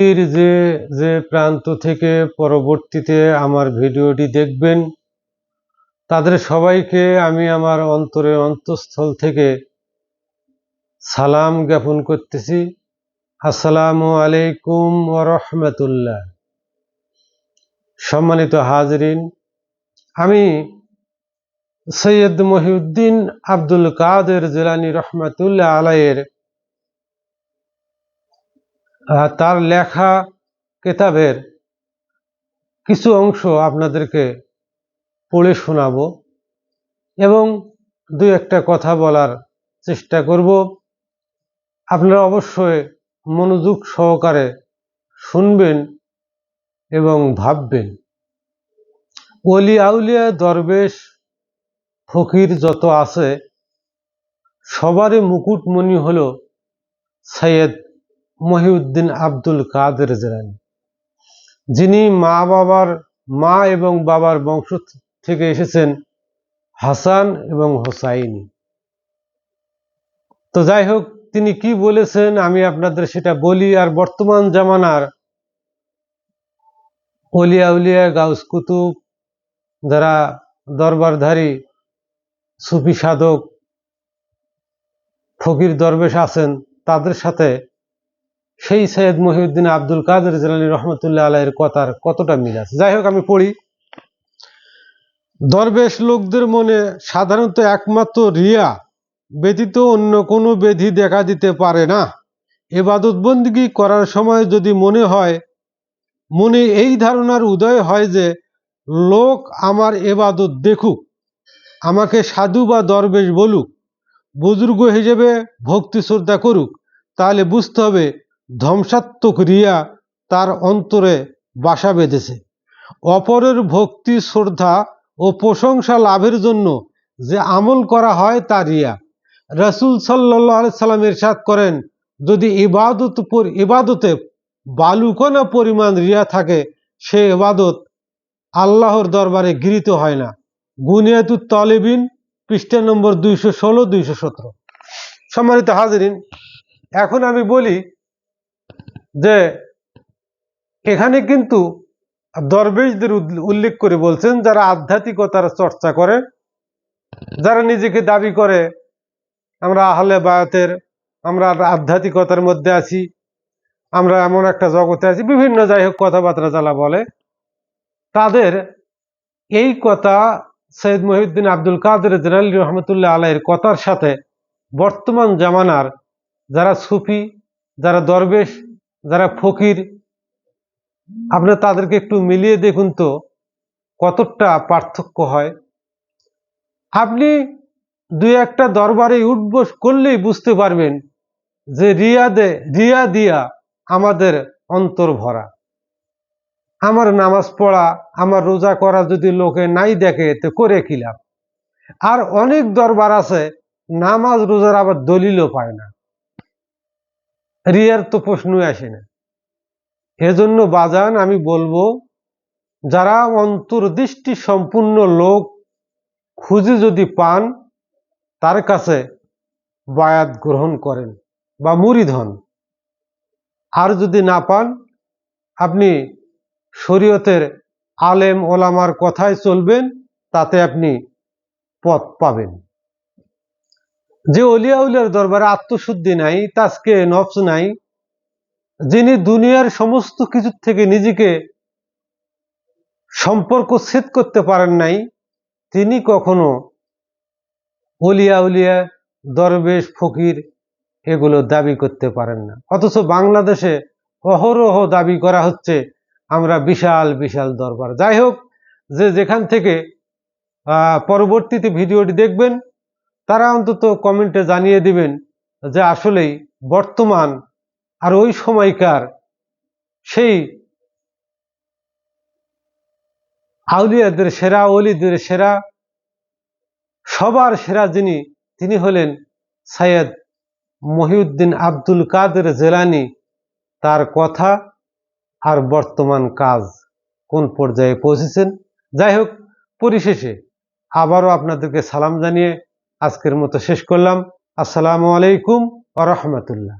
যে যে প্রান্ত থেকে পরবর্তীতে আমার ভিডিওটি দেখবেন, তাদের সবাইকে আমি আমার অন্তরে অন্তঃস্থল থেকে সালাম জ্ঞাপন করতেছি। আসসালামু আলাইকুম রহমতুল্লাহ। সম্মানিত হাজরিন, আমি সৈয়দ মহিউদ্দিন আব্দুল কাদের জেলানি রহমতুল্লাহ আলাইয়ের তার লেখা কেতাবের কিছু অংশ আপনাদেরকে পড়ে শোনাবো এবং দু একটা কথা বলার চেষ্টা করব। আপনারা অবশ্যই মনোযোগ সহকারে শুনবেন এবং ভাববেন। অলি আউলিয়া দরবেশ ফকির যত আছে, সবারই মুকুটমণি হল সৈয়দ মহিউদ্দিন আব্দুল কাদের জেলানি। যিনি মা বাবার, মা এবং বাবার বংশ থেকে এসেছেন হাসান এবং হোসাইনি। তো যাই হোক, তিনি কি বলেছেন আমি আপনাদের সেটা বলি। আর বর্তমান জামানার অলিয়া উলিয়া গাউস কুতুব যারা দরবারধারী সুফি সাধক, ফকির দরবেশ আছেন, তাদের সাথে সেই সৈয়দ মহিউদ্দিন আব্দুল কাদের জেলানি রহমতুল্লাহ আলাইয়ের কথার কতটা মিল আছে? যাই হোক, আমি পড়ি। দরবেশ লোকদের মনে সাধারণত একমাত্র রিয়া ব্যতীত অন্য কোনো বেধি দেখা দিতে পারে না। এবাদত বন্দিগি করার সময় যদি মনে হয়, মনে এই ধারণার উদয় হয় যে, লোক আমার এবাদত দেখুক, আমাকে সাধু বা দরবেশ বলুক, বুজুর্গ হিসেবে ভক্তি শ্রদ্ধা করুক, তাহলে বুঝতে হবে ধ্বংসাত্মক রিয়া তার অন্তরে বাসা বেঁধেছে। অপরের ভক্তি, শ্রদ্ধা ও প্রশংসা লাভের জন্য যে আমল করা হয় তা রিয়া। রসুল সাল্লাহ সাল্লাম ইরশাদ করেন, যদি ইবাদত ইবাদতে বালুকণা পরিমাণ রিয়া থাকে, সে ইবাদত আল্লাহর দরবারে গৃহীত হয় না। গুনিয়াতুত তলেবিন, পৃষ্ঠা নম্বর দুইশো ষোলো, দুইশো সতেরো। সম্মানিত হাজরিন, এখন আমি বলি যে এখানে কিন্তু দরবেশদের উল্লেখ করে বলছেন, যারা আধ্যাত্মিকতার চর্চা করে, যারা নিজেকে দাবি করে, আমরা আহলে বায়াতের, আমরা আধ্যাত্মিকতার মধ্যে আছি, আমরা এমন একটা জগতে আছি, বিভিন্ন যাই হোক কথাবার্তা যারা বলে, তাদের এই কথা সৈয়দ মহিউদ্দিন আব্দুল কাদের জেনারেল রহমতুল্লাহ আলাইয়ের কথার সাথে বর্তমান জামানার যারা সুফি, যারা দরবেশ যারা ফকির, আপনি তাদেরকে একটু মিলিয়ে দেখুন তো কতটা পার্থক্য হয়। আপনি দুই একটা দরবারে উঠবোস করলেই বুঝতে পারবেন যে রিয়াদে রিয়া দিয়া আমাদের অন্তর ভরা। আমার নামাজ পড়া, আমার রোজা করা যদি লোকে নাই দেখে তো করে কি লাভ? আর অনেক দরবার আছে, নামাজ রোজার আবার দলিলও পায় না। রিয়ার তো প্রশ্নই আসে না। এজন্য বাজান, আমি বলব, যারা অন্তর্দৃষ্টি সম্পূর্ণ লোক, খুঁজে যদি পান, তার কাছে বায়াত গ্রহণ করেন বা মুরিদ হন। আর যদি না পান, আপনি শরীয়তের আলেম ওলামার কথায় চলবেন, তাতে আপনি পথ পাবেন। যে অলিয়া উলিয়ার দরবারে আত্মশুদ্ধি নাই, তাজকে নফস নাই, যিনি দুনিয়ার সমস্ত কিছুর থেকে নিজেকে সম্পর্ক ছেদ করতে পারেন নাই, তিনি কখনো অলিয়া উলিয়া, দরবেশ, ফকির এগুলো দাবি করতে পারেন না। অথচ বাংলাদেশে অহরহ দাবি করা হচ্ছে, আমরা বিশাল বিশাল দরবার। যাই হোক, যে যেখান থেকে পরবর্তীতে ভিডিওটি দেখবেন তারা অন্তত কমেন্টে জানিয়ে দিবেন যে আসলেই বর্তমান আর ওই সময়কার সেই আউলিয়াদের সেরা অলিদের সেরা, সবার সেরা যিনি, তিনি হলেন সৈয়দ মহিউদ্দিন আব্দুল কাদের জেলানি। তার কথা আর বর্তমান কাজ কোন পর্যায়ে পৌঁছেছেন? যাই হোক, পরিশেষে আবারও আপনাদেরকে সালাম জানিয়ে আজকের মতো শেষ করলাম। আসসালামু আলাইকুম আ রহমতুল্লাহ।